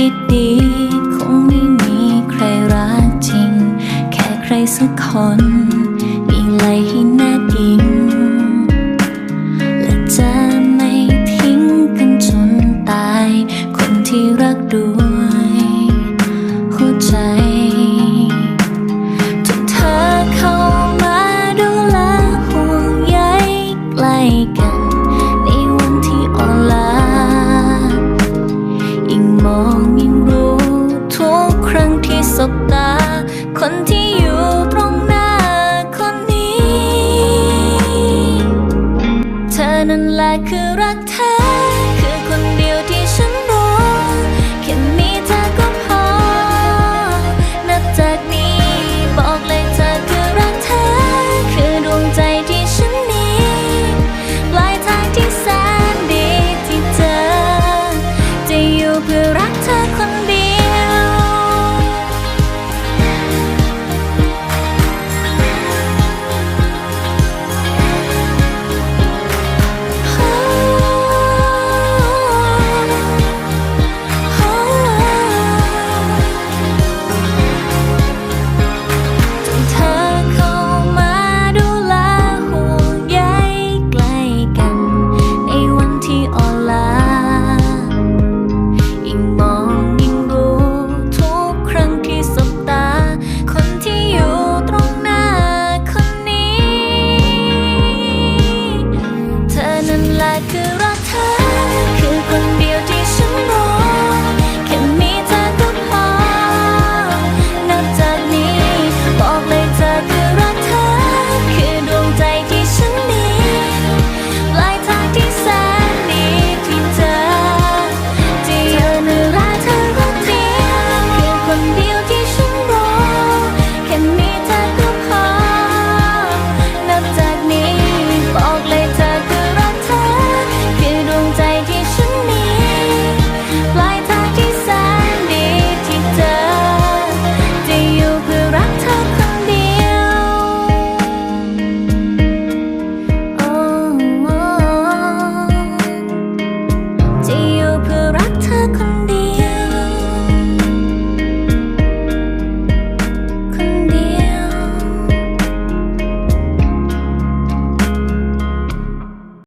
ดีๆ คงไม่มีใครรักจริง แค่ใครสักคนมีไหลให้ นั่นแหละคือรักแท้คือคนเดียวที่